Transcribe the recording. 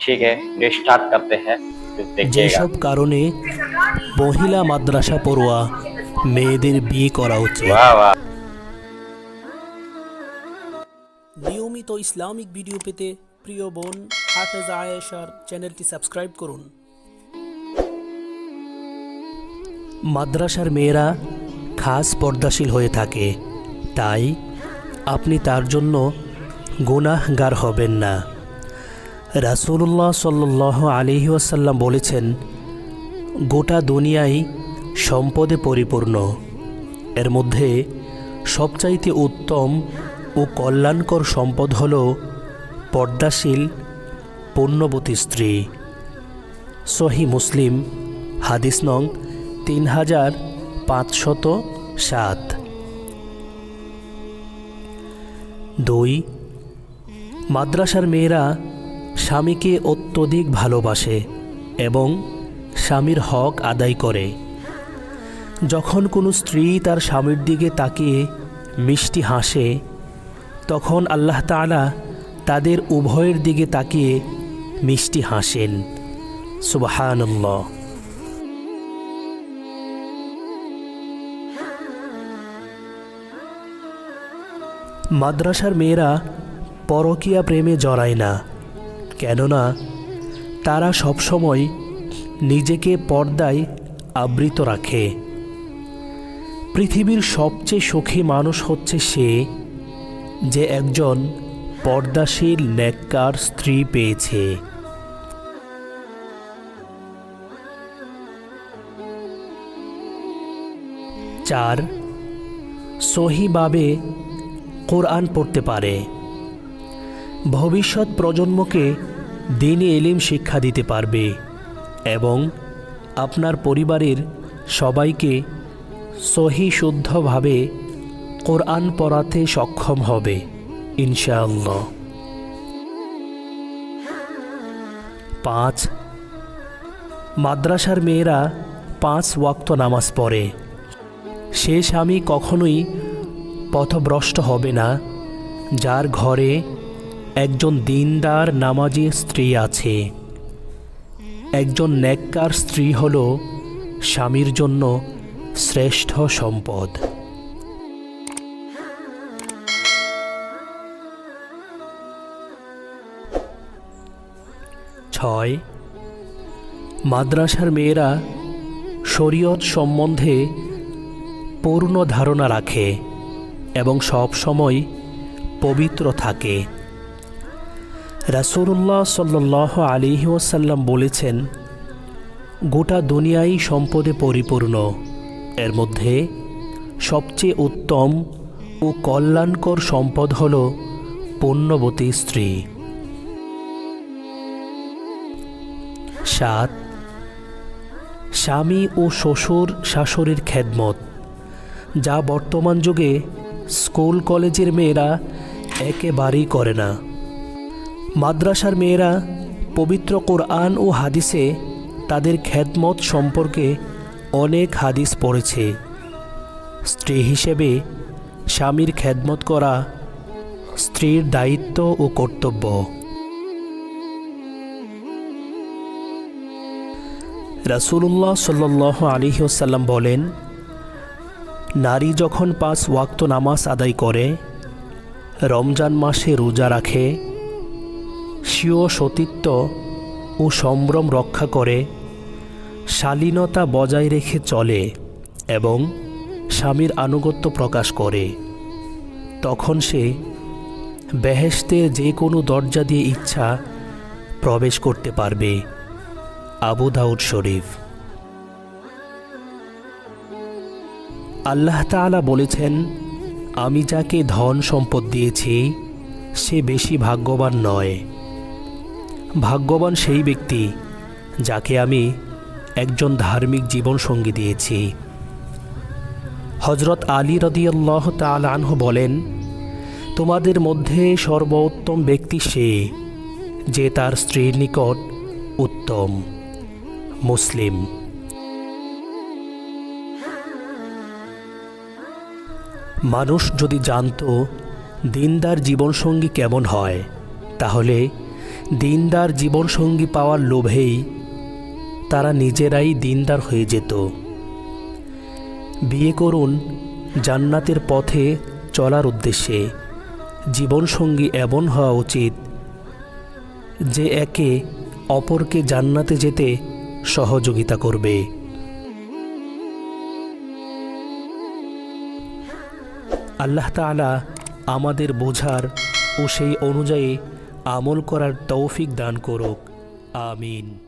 ठीक है ये स्टार्ट करते हैं फिर देखिएगा যেসব কারণে মহিলা মাদ্রাসা পড়ুয়া মেয়েদের বিয়ে করা উচিত वाह वाह নিয়মিত ইসলামিক ভিডিও পেতে প্রিয় বোন হাফেজ আয়েশার চ্যানেলটি সাবস্ক্রাইব করুন মাদ্রাসার মেয়েরা খাস পর্দাশীল হয়ে থাকে তাই আপনি তার জন্য গুনাহগার হবেন না রাসূলুল্লাহ সাল্লাহ আলহি আসাল্লাম বলেছেন, গোটা দুনিয়াই সম্পদে পরিপূর্ণ। এর মধ্যে সবচাইতে উত্তম ও কল্যাণকর সম্পদ হল পর্দাশীল, পুণ্যবতী স্ত্রী। সহি মুসলিম, হাদিস নং তিন হাজার পাঁচশত সাত। দুই, মাদ্রাসার মেয়েরা স্বামীকে অত্যধিক ভালোবাসে এবং স্বামীর হক আদায় করে। যখন কোনো স্ত্রী তার স্বামীর দিকে তাকিয়ে মিষ্টি হাসে, তখন আল্লাহ তাআলা তাদের উভয়ের দিকে তাকিয়ে মিষ্টি হাসেন। সুবাহান্লাহ মাদ্রাসার মেয়েরা পরকীয়া প্রেমে জড়ায় না। কেননা তারা সবসময় নিজেকে পর্দায় আবৃত রাখে। পৃথিবীর সবচেয়ে সুখী মানুষ হচ্ছে সে যে একজন পর্দাশীল নেককার স্ত্রী পেয়েছে। চার, সহিভাবে কোরআন পড়তে পারে। ভবিষ্যৎ প্রজন্মকে দিনে এলিম শিক্ষা দিতে পারবে এবং আপনার পরিবারের সবাইকে সহি শুদ্ধভাবে কোরআন পড়াতে সক্ষম হবে, ইনশাআল্লাহ। পাঁচ, মাদ্রাসার মেয়েরা পাঁচ ওয়াক্ত নামাজ পড়ে। সে স্বামী কখনোই পথভ্রষ্ট হবে না, যার ঘরে একজন দিনদার নামাজি স্ত্রী আছে। একজন নেককার স্ত্রী হল স্বামীর জন্য শ্রেষ্ঠ সম্পদ। ছয়, মাদ্রাসার মেয়েরা শরীয়ত সম্বন্ধে পূর্ণ ধারণা রাখে এবং সব সময় পবিত্র থাকে। রাসূলুল্লাহ সাল্লাহ আলিহি ওয়াসাল্লাম বলেছেন, গোটা দুনিয়াই সম্পদে পরিপূর্ণ। এর মধ্যে সবচেয়ে উত্তম ও কল্যাণকর সম্পদ হল পুণ্যবতী স্ত্রী। সাত, স্বামী ও শ্বশুর শাশুড়ির খেদমত, যা বর্তমান যুগে স্কুল কলেজের মেয়েরা একেবারেই করে না। মাদ্রাসার মেয়েরা পবিত্র কোরআন ও হাদিসে তাদের খেদমত সম্পর্কে অনেক হাদিস পড়েছে। স্ত্রী হিসেবে স্বামীর খেদমত করা স্ত্রীর দায়িত্ব ও কর্তব্য। রাসূলুল্লাহ সাল্লাহ আলিহাসাল্লাম বলেন, নারী যখন পাঁচ ওয়াক্ত নামাজ আদায় করে, রমজান মাসে রোজা রাখে স্বীয় সতীত্ব ও সম্ভ্রম রক্ষা করে, শালীনতা বজায় রেখে চলে এবং স্বামীর আনুগত্য প্রকাশ করে। তখন সে বেহেশতের যে কোনো দরজা দিয়ে ইচ্ছা প্রবেশ করতে পারবে। আবু দাউদ শরীফ। আল্লাহ তাআলা বলেছেন, আমি যাকে ধন সম্পদ দিয়েছি, সে বেশি ভাগ্যবান নয়। ভাগ্যবান সেই ব্যক্তি, যাকে আমি একজন ধার্মিক জীবনসঙ্গী দিয়েছি। হজরত আলী রদিয়াল্লাহ তাল আনহু বলেন, তোমাদের মধ্যে সর্বোত্তম ব্যক্তি সে, যে তার স্ত্রীর নিকট উত্তম, মুসলিম। মানুষ যদি জানতো দিনদার জীবনসঙ্গী কেমন হয়, তাহলে দিনদার জীবনসঙ্গী পাওয়ার লোভেই তারা নিজেরাই দিনদার হয়ে যেত। বিয়ে করুন জান্নাতের পথে চলার উদ্দেশ্যে। জীবনসঙ্গী এমন হওয়া উচিত যে একে অপরকে জান্নাতে যেতে সহযোগিতা করবে। আল্লাহ তাআলা আমাদের বোঝার ও সেই অনুযায়ী আমল করার তৌফিক দান করুক। আমিন।